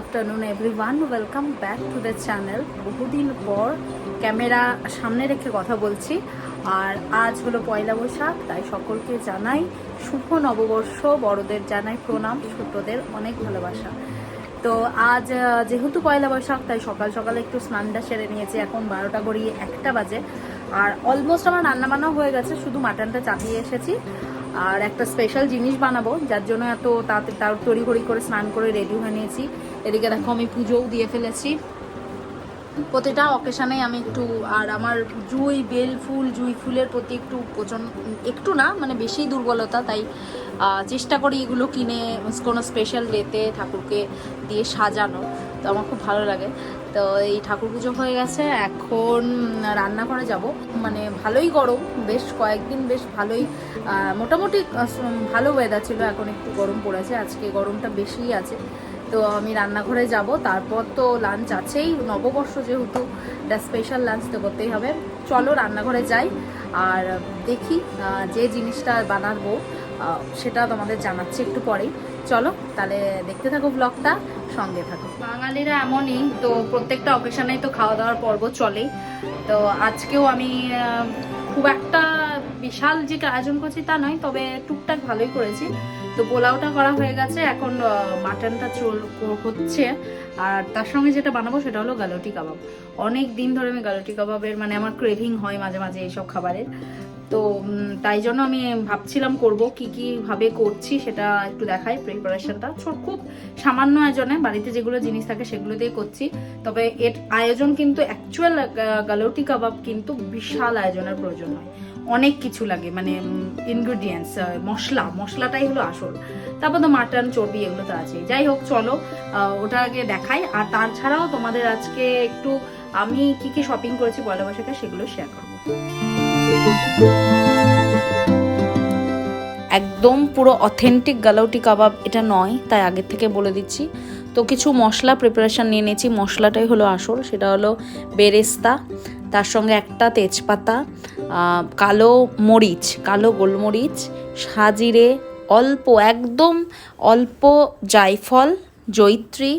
Afternoon everyone welcome back to the channel বহুদিন পর camera সামনে রেখে কথা বলছি। আর আজ হলো পয়লা বৈশাখ, তাই সকলকে জানাই শুভ নববর্ষ। বড়দের জানাই প্রণাম, ছোটদের অনেক ভালোবাসা। তো আজ যেহেতু পয়লা বৈশাখ, তাই সকাল সকালে একটু স্নানটা সেরে নিয়েছি। এখন বারোটা গড়িয়ে একটা বাজে। আর অলমোস্ট আমার রান্না বান্না হয়ে গেছে, শুধু মাটনটা চাপিয়ে এসেছি। আর একটা স্পেশাল জিনিস বানাবো, যার জন্য এত তাতে তার তড়িঘড়ি করে স্নান করে রেডি হয়ে নিয়েছি। এদিকে দেখো আমি পুজোও দিয়ে ফেলেছি। প্রতিটা অকেশানে আমি একটু, আর আমার জুই, বেল ফুল, জুই ফুলের প্রতি একটু প্রচণ্ড একটু না মানে বেশি দুর্বলতা, তাই চেষ্টা করি এগুলো কিনে কোনো স্পেশাল ডেতে ঠাকুরকে দিয়ে সাজানো তো আমার খুব ভালো লাগে। তো এই ঠাকুর পুজো হয়ে গেছে। এখন রান্না করে যাব। মানে ভালোই গরম। বেশ কয়েকদিন বেশ ভালোই মোটামুটি ভালো ওয়েদার ছিল। এখন একটু গরম পড়েছে। আজকে গরমটা বেশিই আছে। তো আমি রান্নাঘরে যাব। তারপর তো লাঞ্চ আছেই। নববর্ষ যেহেতু একটা স্পেশাল লাঞ্চ তো করতেই হবে। চলো রান্নাঘরে যাই। আর দেখি যে জিনিসটা বানাবো সেটা তোমাদের জানাচ্ছি একটু পরেই। চলো, তাহলে দেখতে থাকো ব্লগটা সঙ্গে থাকো। বাঙালিরা এমনই, তো প্রত্যেকটা অকেশনেই তো খাওয়া দাওয়ার পর্ব চলেই। তো আজকেও আমি খুব একটা বিশাল যে আয়োজন করছি তা নয়, তবে টুকটাক ভালোই করেছি। তো পোলাওটা করা হয়ে গেছে, এখন মাটনটা চল হচ্ছে। আর তার সঙ্গে যেটা বানাবো সেটা হলো গালোটি কাবাব। অনেক দিন ধরে আমি গালোটি কাবাবের মানে আমার ক্রেভিং হয় মাঝে মাঝে এইসব খাবারের। তো তাই জন্য আমি ভাবছিলাম করব কি কি ভাবে করছি সেটা একটু দেখাই প্রিপারেশনটা খুব সামান্য আয়োজনে বাড়িতে যেগুলো জিনিস থাকে সেগুলো দিয়ে করছি। তবে এর আয়োজন কিন্তু অ্যাকচুয়াল গালোটি কাবাব কিন্তু বিশাল আয়োজনের প্রয়োজন হয়। অনেক কিছু লাগে মানে ইনগ্রিডিয়েন্টস মশলা, মশলাটাই হলো আসল। তারপর তো মাটন চর্বি এগুলো তো আছেই। যাই হোক, চলো ওটা আগে দেখাই। আর তাছাড়াও তোমাদের আজকে একটু আমি কি কি শপিং করেছি পয়লা বৈশাখে সেগুলো শেয়ার করব। একদম পুরো অথেন্টিক গালাউটি কাবাব এটা নয়, তাই আগের থেকে বলে দিচ্ছি। তো কিছু মশলা প্রিপারেশন নিয়ে নিয়েছি। মশলাটাই হলো আসল, সেটা হলো বেরেস্তা, তার সঙ্গে একটা তেজপাতা কালো মরিচ, কালো গোলমরিচ, সাজিরে অল্প, একদম অল্প জায়ফল জৈত্রী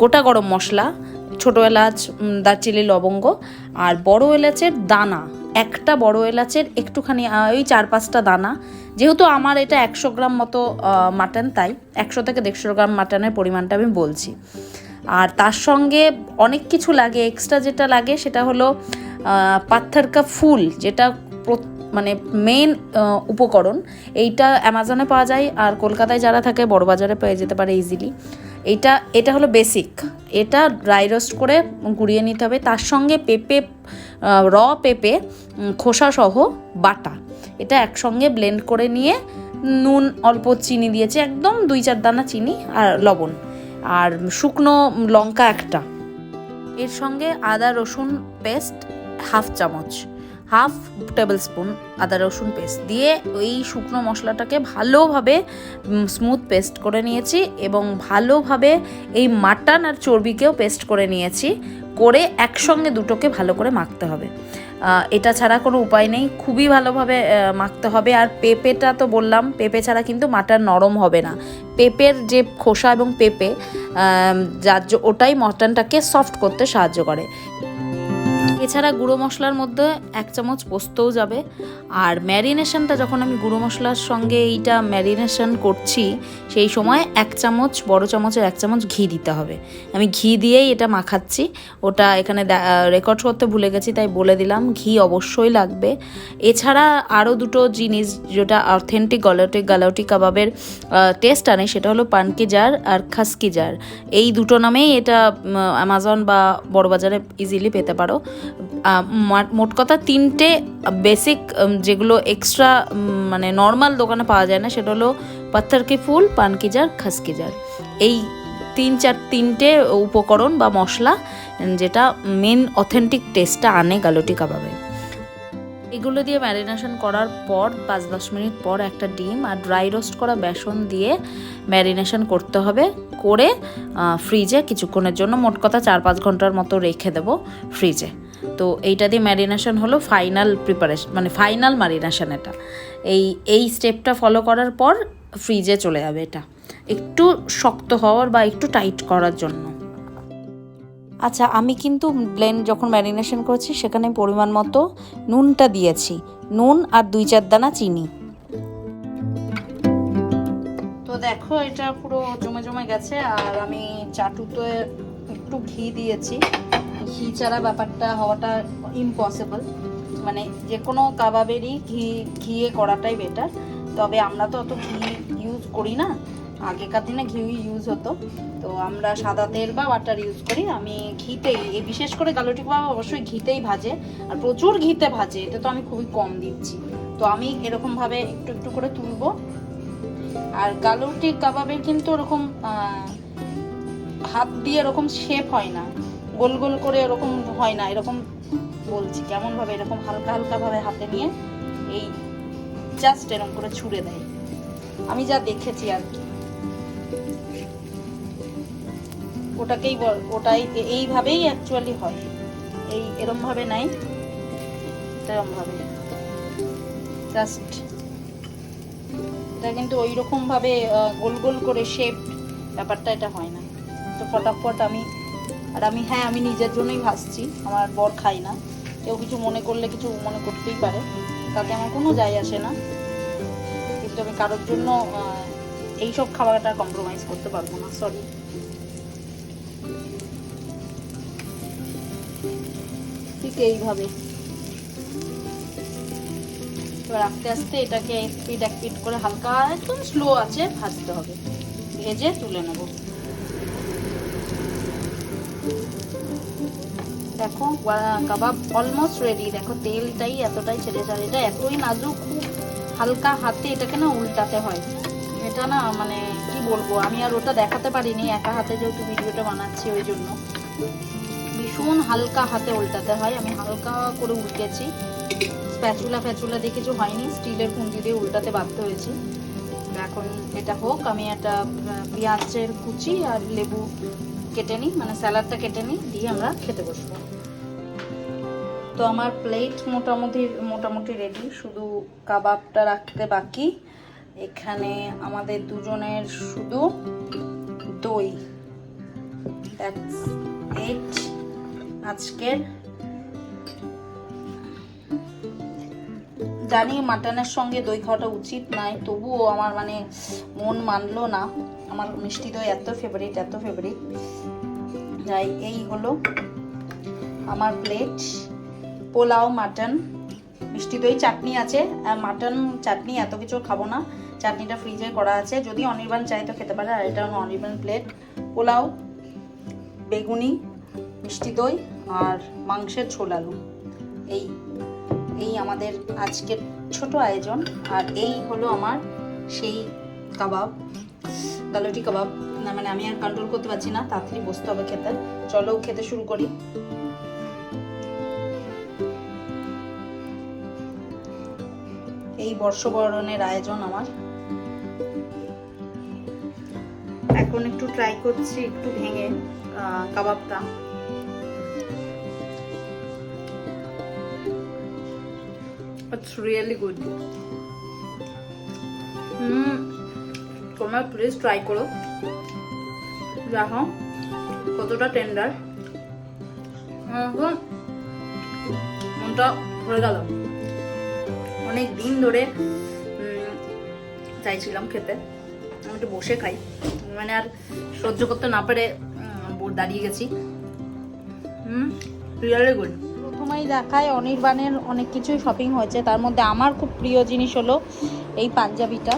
গোটা গরম মশলা, ছোটো এলাচ দারচিনি, লবঙ্গ, আর বড় এলাচের দানা। একটা বড় এলাচের একটুখানি ওই চার পাঁচটা দানা। যেহেতু আমার এটা একশো গ্রাম মতো মাটন তাই একশো থেকে দেড়শো গ্রাম মাটনের পরিমাণটা আমি বলছি। আর তার সঙ্গে অনেক কিছু লাগে এক্সট্রা যেটা লাগে সেটা হলো আহ, পাথর কা ফুল যেটা মানে মেন উপকরণ। এইটা অ্যামাজনে পাওয়া যায় আর কলকাতায় যারা থাকে বড় বাজারে পেয়ে যেতে পারে ইজিলি এইটা এটা হলো বেসিক এটা ড্রাই রোস্ট করে গুঁড়িয়ে নিতে হবে। তার সঙ্গে পেঁপে র পেঁপে খোসাসহ বাটা। এটা একসঙ্গে ব্লেন্ড করে নিয়ে নুন, অল্প চিনি দিয়েছে, একদম দুই চার দানা চিনি আর লবণ। আর শুকনো লঙ্কা একটা। এর সঙ্গে আদা রসুন পেস্ট হাফ চামচ। হাফ টেবিল স্পুন আদা রসুন পেস্ট দিয়ে ওই শুকনো মশলাটাকে ভালোভাবে স্মুথ পেস্ট করে নিয়েছি এবং ভালোভাবে এই মাটন আর চর্বিকেও পেস্ট করে নিয়েছি। করে একসঙ্গে দুটোকে ভালো করে মাখতে হবে। এটা ছাড়া কোনো উপায় নেই। খুবই ভালোভাবে মাখতে হবে। আর পেঁপেটা তো বললাম, পেঁপে ছাড়া কিন্তু মাটন নরম হবে না। পেঁপের যে খোসা এবং পেঁপে যার ওটাই মটনটাকে সফট করতে সাহায্য করে। এছাড়া গুঁড়ো মশলার মধ্যে এক চামচ পোস্তও যাবে। আর ম্যারিনেশনটা যখন আমি গুঁড়ো মশলার সঙ্গে এইটা ম্যারিনেশন করছি, সেই সময় এক চামচ, বড় চামচের এক চামচ ঘি দিতে হবে। আমি ঘি দিয়েই এটা মাখাচ্ছি। ওটা এখানে রেকর্ড করতে ভুলে গেছি, তাই বলে দিলাম, ঘি অবশ্যই লাগবে। এছাড়া আরও দুটো জিনিস, যেটা অথেন্টিক গলাটি গালাউটি কাবাবের টেস্ট আনে, সেটা হলো পানকি জার আর খাসকি জার এই দুটো নামেই এটা অ্যামাজন বা বড়বাজারে ইজিলি পেতে পারো। মোট কথা তিনটে বেসিক যেগুলো এক্সট্রা মানে নর্মাল দোকানে পাওয়া যায় না, সেটা হলো পাথর কি ফুল পানকি জার খাসকি জার। এই তিন চার, তিনটে উপকরণ বা মশলা, যেটা মেন অথেন্টিক টেস্টটা আনে গালোটি কাবাবে। এগুলো দিয়ে ম্যারিনেশন করার পর, পাঁচ দশ মিনিট পর একটা ডিম আর ড্রাই রোস্ট করা বেসন দিয়ে ম্যারিনেশন করতে হবে। করে ফ্রিজে কিছুক্ষণের জন্য, মোট কথা চার পাঁচ ঘণ্টার মতো রেখে দেবো ফ্রিজে তো এইটা দিয়ে ম্যারিনেশন হলো ফাইনাল প্রিপারেশন মানে ফাইনাল ম্যারিনেশন এটা। এই এই স্টেপটা ফলো করার পর ফ্রিজে চলে যাবে এটা। একটু শক্ত হওয়ার বা একটু টাইট করার জন্য। আচ্ছা আমি কিন্তু ব্লেন্ড যখন ম্যারিনেশন করছি সেখানে পরিমাণ মতো নুনটা দিয়েছি। নুন আর দুই চার দানা চিনি। তো দেখো এটা পুরো জমে জমে গেছে। আর আমি চাটুতে একটু ঘি দিয়েছি। ঘি ছাড়া ব্যাপারটা হওয়াটা ইম্পসিবল মানে যে কোনো কাবাবেরই ঘি, ঘিয়ে করাটাই বেটার তবে আমরা তো অত ঘি ইউজ করি না। আগেকার দিনে ঘি ইউজ হতো। তো আমরা সাদা তেল বা বাটার ইউজ করি। আমি ঘিতেই এই বিশেষ করে গালুটি কাবাব অবশ্যই ঘিতেই ভাজে। আর প্রচুর ঘিতে ভাজে। এটা তো আমি খুবই কম দিচ্ছি। তো আমি এরকমভাবে একটু একটু করে তুলবো। আর গালুটি কাবাবের কিন্তু ওরকম হাত দিয়ে এরকম শেপ হয় না। গোল গোল করে এরকম হয় না, এরকম বলছি কেমন ভাবে এরকম হালকা হালকা ভাবে হাতে নিয়ে এই জাস্ট এরকম করে ছুঁড়ে দেয়। আমি যা দেখেছি আর কি। ওটাকেই বল, ওটাই, এইভাবেই অ্যাকচুয়ালি হয়। এই এরম ভাবে নাই এরম ভাবে জাস্ট এটা কিন্তু ওই রকম ভাবে গোল গোল করে শেপ ব্যাপারটা এটা হয় না। তো ফটাফট আমি আর আমি হ্যাঁ আমি নিজের জন্যই ভাসছি। আমার বর খাই না। কেউ কিছু মনে করলে কিছু মনে করতেই পারে। তাতে আমার কোনো যায় আসে না। কিন্তু আমি কারোর জন্য এইসব খাবারটা কম্প্রোমাইজ করতে পারব না। সরি ঠিক এইভাবে। এবার আস্তে আস্তে এটাকে স্পিড এক পিট করে হালকা, একদম স্লো আছে, ভাজতে হবে। ভেজে তুলে নেব। দেখো কাবাব অলমোস্ট রেডি দেখো, তেলটাই এতটাই ছেড়ে যায় এটা এতই নাজুক, খুব হালকা হাতে এটাকে না উল্টাতে হয়। এটা না মানে কি বলব, আমি আর ওটা দেখাতে পারিনি, একা হাতে যেহেতু ভিডিওটা বানাচ্ছি ওই জন্য। ভীষণ হালকা হাতে উল্টাতে হয়, আমি হালকা করে উল্টেছি। স্প্যাচুলা ফ্যাচুলা দিয়ে কিছু হয়নি, স্টিলের পুঁজি দিয়ে উল্টাতে বাধ্য হয়েছি। এখন এটা হোক, আমি একটা পেঁয়াজের কুচি আর লেবু কেটে নিই মানে স্যালাডটা কেটে নিই, দিয়ে আমরা খেতে বসবো। তো আমার প্লেট মোটামুটি মোটামুটি রেডি শুধু কাবাবটা রাখতে বাকি। এখানে আমাদের দুজনের শুধু দই। আজকের। জানি মাটনের সঙ্গে দই খাওয়াটা উচিত নয় তবুও আমার মানে মন মানলো না। আমার মিষ্টি দই এত ফেভারিট এত ফেভারিট যাই এই হলো আমার প্লেট পোলাও মাটন মিষ্টি দই, চাটনি আছে। মাটন চাটনি এত কিছু খাব না। চাটনিটা ফ্রিজে করা আছে। যদি অনির্বাণ চাই তো খেতে পারে। আর এটা হলো অনির্বাণ প্লেট পোলাও, বেগুনি, মিষ্টি দই আর মাংসের ঝোল আলু। এই এই আমাদের আজকের ছোট আয়োজন। আর এই হলো আমার সেই কাবাব গালুটি কাবাব। না মানে আমি আর কন্ট্রোল করতে পারছি না। তাড়াতাড়ি বসতে হবে খেতে। চলো খেতে শুরু করি। এই বর্ষবরণের আয়োজন আমার। এখন একটু ট্রাই করছি একটু ভেঙে কাবাবটা। It's really good. হুম, তোমরা প্লিজ ট্রাই করো। দেখো কতটা টেন্ডার মনটা ভরে গেল। অনেক দিন ধরে চাইছিলাম খেতে। আমি একটু বসে খাই। মানে আর সহ্য করতে না পেরে দাঁড়িয়ে গেছি। হুম রিয়ালি গুড প্রথমেই দেখায় অনির্বাণের অনেক কিছুই শপিং হয়েছে। তার মধ্যে আমার খুব প্রিয় জিনিস হলো এই পাঞ্জাবিটা।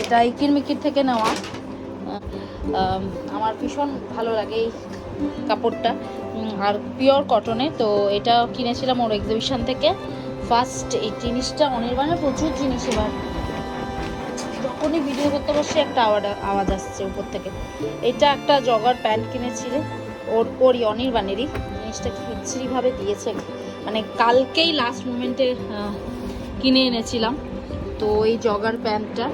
এটা ইকির মিকির থেকে নেওয়া। আমার ভীষণ ভালো লাগে এই কাপড়টা। আর পিওর কটনে তো এটা কিনেছিলাম ওর এক্সিবিশন থেকে। ফার্স্ট এই জিনিসটা অনির্বাণের প্রচুর জিনিস এবার। যখনই ভিডিও করতে বসে একটা আওয়াজ আওয়াজ আসছে উপর থেকে। এটা একটা জগার প্যান্ট কিনেছিলে, ওর, ওরই, অনির্বাণেরই। জিনিসটা খিচড়িভাবে দিয়েছে। মানে কালকেই লাস্ট মোমেন্টে কিনে এনেছিলাম। তো এই জগার প্যান্টটা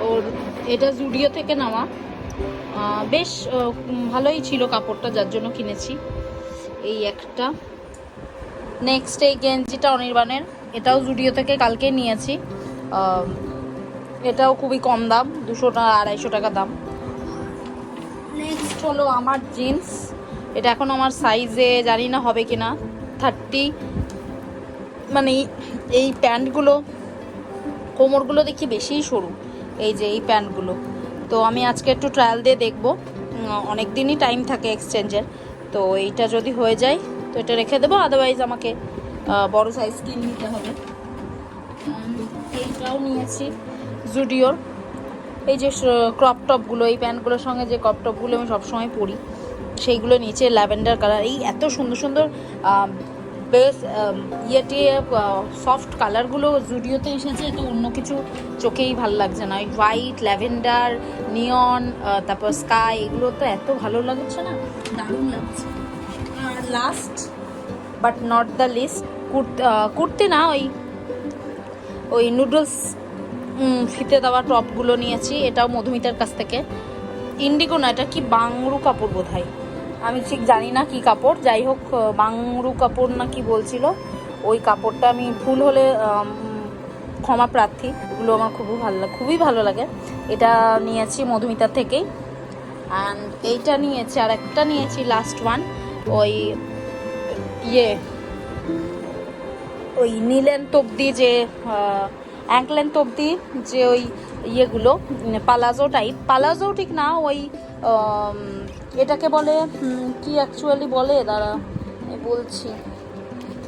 ওর এটা জুডিও থেকে নেওয়া। বেশ ভালোই ছিল কাপড়টা, যার জন্য কিনেছি। এই একটা। নেক্সট এই গেঞ্জিটা অনির্বাণের। এটাও জুডিও থেকে কালকে নিয়েছি। এটাও খুবই কম দাম, দুশো টাকা আড়াইশো টাকা দাম। নেক্সট হলো আমার জিন্স। এটা এখন আমার সাইজে জানি না হবে কি না থার্টি মানে এই- প্যান্টগুলো, কোমরগুলো দেখি বেশিই সরু। এই যে এই প্যান্টগুলো। তো আমি আজকে একটু ট্রায়াল দিয়ে দেখব। অনেক দিনই টাইম থাকে এক্সচেঞ্জের তো এইটা যদি হয়ে যায়, তো এটা রেখে দেবো। আদারওয়াইজ আমাকে বড় সাইজ কিনে নিতে হবে। এইটাও নিয়েছি। জুডিওর এই যে ক্রপ টপগুলো এই প্যান্টগুলোর সঙ্গে যে ক্রপ টপগুলো আমি সবসময় পরি, সেইগুলো নিচে ল্যাভেন্ডার কালার। এই এত সুন্দর সুন্দর বেশ ইয়েটি সফট কালারগুলো জুডিওতে এসেছে, তো অন্য কিছু চোখেই ভালো লাগছে না। হোয়াইট ল্যাভেন্ডার নিয়ন তারপর স্কাই এগুলো তো এত ভালো লাগছে না, দারুণ লাগছে। Last but not the least kurti না, ওই ওই নুডলস ফিতে দেওয়া টপগুলো নিয়েছি, এটাও মধুমিতার কাছ থেকে। ইন্ডিগো না, এটা কি বাংরু কাপড় বোধ হয় আমি ঠিক জানি না কি কাপড়। যাই হোক বাংরু কাপড় না কি বলছিল, ওই কাপড়টা আমি ভুল হলে ক্ষমা প্রার্থী। এগুলো আমার খুবই ভালো লাগে খুবই ভালো লাগে। এটা নিয়েছি মধুমিতার থেকেই অ্যান্ড এইটা নিয়েছি আর একটা নিয়েছি লাস্ট ওয়ান ওই ইয়ে ওই নীলেন অব্দি যে অ্যাঙ্কলেন অব্দি যে ওই ইয়েগুলো পালাজো টাইপ পালাজো ঠিক না, ওই এটাকে বলে কি অ্যাকচুয়ালি বলে? দাঁড়া বলছি।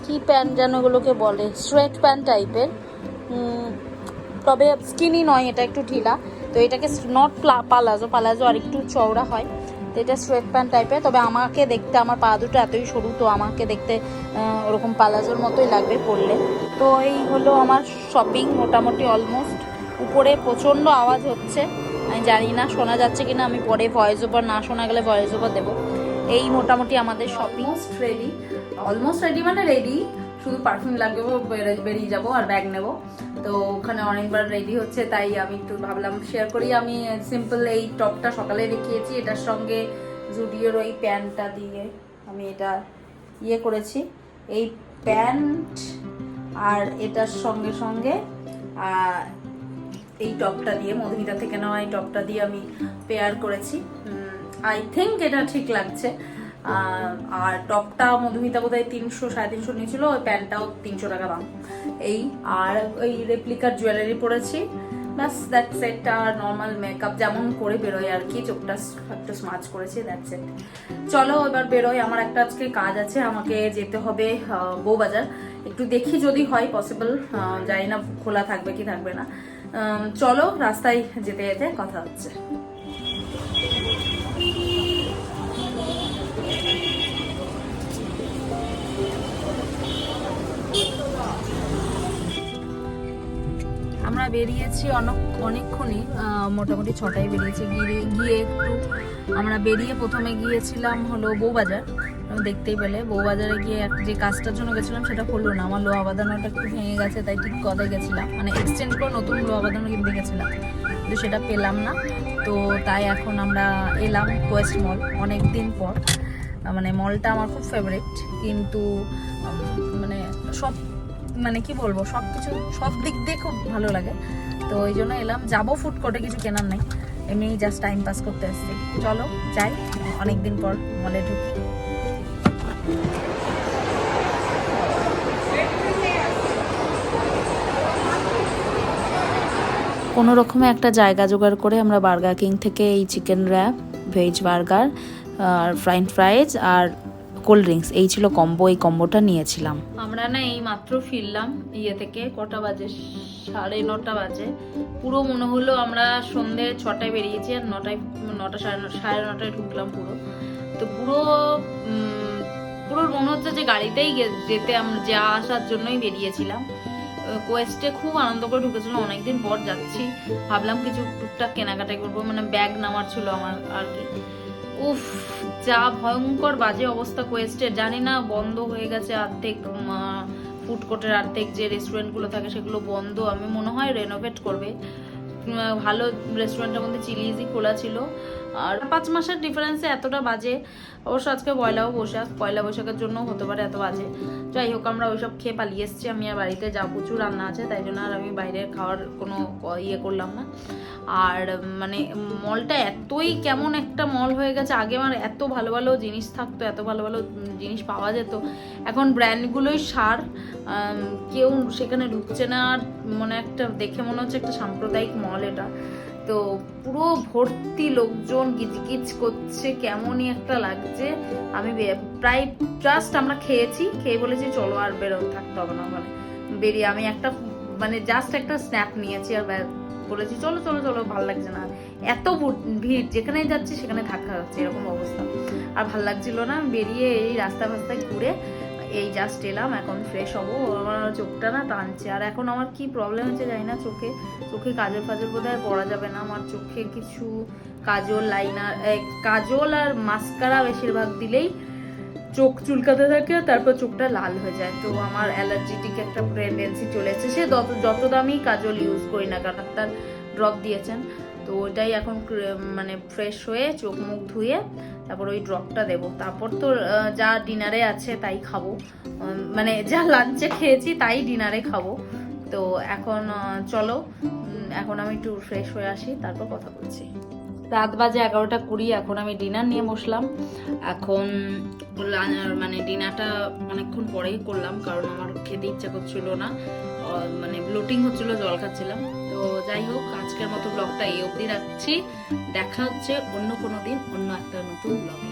কি প্যান্ট যেন এগুলোকে বলে? স্ট্রেট প্যান্ট টাইপের তবে স্কিনি নয় এটা, একটু ঢিলা। তো এটাকে নট পালাজো পালাজো আর একটু চওড়া হয়। তো এটা স্ট্রেট প্যান্ট টাইপের তবে আমাকে দেখতে, আমার পা দুটো এতই সরু, তো আমাকে দেখতে ওরকম পালাজোর মতোই লাগবে পরলে। তো এই হলো আমার শপিং মোটামুটি অলমোস্ট উপরে প্রচণ্ড আওয়াজ হচ্ছে। আমি জানি না শোনা যাচ্ছে কিনা, আমি পরে ভয়েস ওভার না শোনা গেলে ভয়েস ওভার দেবো। এই মোটামুটি আমাদের শপিং রেডি অলমোস্ট রেডি মানে রেডি শুধু পারফিউম লাগবে বেরিয়ে যাব আর ব্যাগ নেব। তো ওখানে অনেকবার রেডি হচ্ছে, তাই আমি একটু ভাবলাম শেয়ার করি। আমি সিম্পল এই টপটা সকালে দেখিয়েছি, এটার সঙ্গে জুডিওর ওই প্যান্টটা দিয়ে আমি এটা ইয়ে করেছি। এই প্যান্ট আর এটার সঙ্গে সঙ্গে এই টপটা দিয়ে, মধুমিতা থেকে নেওয়া এই টপটা দিয়ে আমি পেয়ার করেছি। আই থিঙ্ক এটা ঠিক লাগছে। আর টপটা মধুমিতা বোধহয় তিনশো, সাড়ে তিনশো নিয়েছিল, ওই প্যান্টটাও তিনশো টাকা দাম। এই, আর ওই রেপ্লিকার জুয়েলারি পরেছি। ব্যাস দ্যাট সেট আর নর্মাল মেকআপ যেমন করে বেরোয় আর কি, চোখটা একটু স্মাচ করেছি দ্যাট সেট চলো, এবার বেরোয় আমার একটা আজকে কাজ আছে, আমাকে যেতে হবে বউবাজার। একটু দেখি যদি হয় পসিবল জানি না, খোলা থাকবে কি থাকবে না। চলো, রাস্তায় যেতে যেতে কথা হচ্ছে। আমরা বেরিয়েছি অনেক অনেকক্ষণই মোটামুটি ছটায় বেরিয়েছি। গিয়ে গিয়ে একটু আমরা বেরিয়ে প্রথমে গিয়েছিলাম হলো বউবাজার। দেখতেই পেলে। বউবাজারে গিয়ে যে কাজটার জন্য গেছিলাম সেটা হলো না। আমার লোহা বাঁধানোটা একটু ভেঙে গেছে, তাই ঠিক কথায় গেছিলাম। মানে এক্সচেঞ্জ করে নতুন লোহা বাঁধানো কিনতে গেছিলাম। কিন্তু সেটা পেলাম না। তো তাই এখন আমরা এলাম কোয়েস্ট মল অনেক দিন পর মানে মলটা আমার খুব ফেভারিট কিন্তু মানে সব মানে কি বলব, সব কিছু, সব দিক দিয়ে খুব ভালো লাগে। তো ওই জন্য এলাম। যাব ফুড কোর্টে কিছু কেনার নাই। এমনি জাস্ট টাইম পাস করতে এসেছি। চলো, যাই। অনেকদিন পর মলে ঢুকি। কোনো রকমে একটা জায়গা জোগাড় করে আমরা বার্গার কিং থেকে এই চিকেন র্যাপ ভেজ বার্গার, আর ফ্রাইড ফ্রাইজ আর কোল্ড ড্রিঙ্কস, এই ছিল কম্বো, এই কম্বোটা নিয়েছিলাম। আমরা না এই মাত্র ফিরলাম ইয়ে থেকে, কটা বাজে? সাড়ে নটা বাজে। পুরো মনে হলো আমরা সন্ধে ছটায় বেরিয়েছি আর নটায়, নটা সাড়ে সাড়ে নটায় ঢুকলাম পুরো। তো পুরো পুরো মনে হচ্ছে যে গাড়িতেই যেতে আমরা যা আসার জন্যই বেরিয়েছিলাম। কোয়েস্টে খুব আনন্দ করে ঢুকেছিলাম অনেকদিন পর যাচ্ছি। ভাবলাম কিছু টুকটাক কেনাকাটাই করব। মানে ব্যাগ নামার ছিল আমার আর কি। উফ, যা ভয়ঙ্কর বাজে অবস্থা কোয়েস্টের জানি না, বন্ধ হয়ে গেছে অর্ধেক ফুড কোর্টের অর্ধেক যে রেস্টুরেন্টগুলো থাকে, সেগুলো বন্ধ। আমি মনে হয় রেনোভেট করবে। ভালো রেস্টুরেন্টের মধ্যে চিলিজই খোলা ছিল। আর পাঁচ মাসের ডিফারেন্সে এতটা বাজে। অবশ্য আজকে পয়লাও বৈশাখ, পয়লা বৈশাখের জন্য হতে পারে এত বাজে। যাই হোক, আমরা ওইসব খেয়ে পালিয়ে এসেছি। আমি আর বাড়িতে যা প্রচুর রান্না আছে, তাই জন্য আর আমি বাইরে খাওয়ার কোনো ইয়ে করলাম না। আর মানে মলটা এতই কেমন একটা মল হয়ে গেছে। আগে আমার এত ভালো ভালো জিনিস থাকতো, এত ভালো ভালো জিনিস পাওয়া যেত। এখন ব্র্যান্ডগুলোই সার। কেউ সেখানে ঢুকছে না। আর মনে একটা, দেখে মনে হচ্ছে একটা সাম্প্রদায়িক মল এটা। তো পুরো ভর্তি লোকজন গিজগিজ করছে, কেমনই একটা লাগছে। আমি প্রায় জাস্ট আমরা খেয়েছি, খেয়ে বলেছি চলো আর বেরো, থাকতে হবে না ওখানে। বেরিয়ে আমি একটা মানে জাস্ট একটা স্ন্যাপ নিয়েছি আর বলেছি চলো চলো চলো, ভালো লাগছে না। এত ভিড়, যেখানে যাচ্ছি সেখানে থাকা হচ্ছে এরকম অবস্থা। আর ভালো লাগছিল না, বেরিয়ে এই রাস্তা ফাস্তায় ঘুরে এই জাস্ট এলাম, এখন ফ্রেশ হব। আমার চোখটা না টানছে। আর এখন আমার কি প্রবলেম হচ্ছে জানি না, চোখে চোখে কাজল ফাজল বোধহয় পড়া যাবে না। আমার চোখে কিছু কাজল লাইনার কাজল আর মাস্কারা বেশিরভাগ দিলেই চোখ চুলকাতে থাকে, তারপর চোখটা লাল হয়ে যায়। তো আমার অ্যালার্জিটিক একটা টেন্ডেন্সি চলে এসেছে। সে যত যত দামি কাজল ইউজ করি না কারণ তার ড্রপ দিয়েছেন। তো ওইটাই এখন মানে ফ্রেশ হয়ে চোখ মুখ ধুয়ে তারপর ওই ড্রপটা দেব। তারপর তো যা ডিনারে আছে তাই খাব। মানে যা লাঞ্চে খেয়েছি তাই ডিনারে খাব। তো এখন চলো এখন আমি একটু ফ্রেশ হয়ে আসি, তারপর কথা বলছি। রাত বাজে এগারোটা কুড়ি, এখন আমি ডিনার নিয়ে বসলাম। এখন মানে ডিনারটা অনেকক্ষণ পরেই করলাম, কারণ আমার খেতে ইচ্ছা করছিল না। মানে ব্লোটিং হচ্ছিল, জল খাচ্ছিলাম। তো যাই হোক, আজকের মতো ব্লগটা এই অবধি রাখছি। দেখা হচ্ছে অন্য কোনো দিন, অন্য একটা নতুন ব্লগে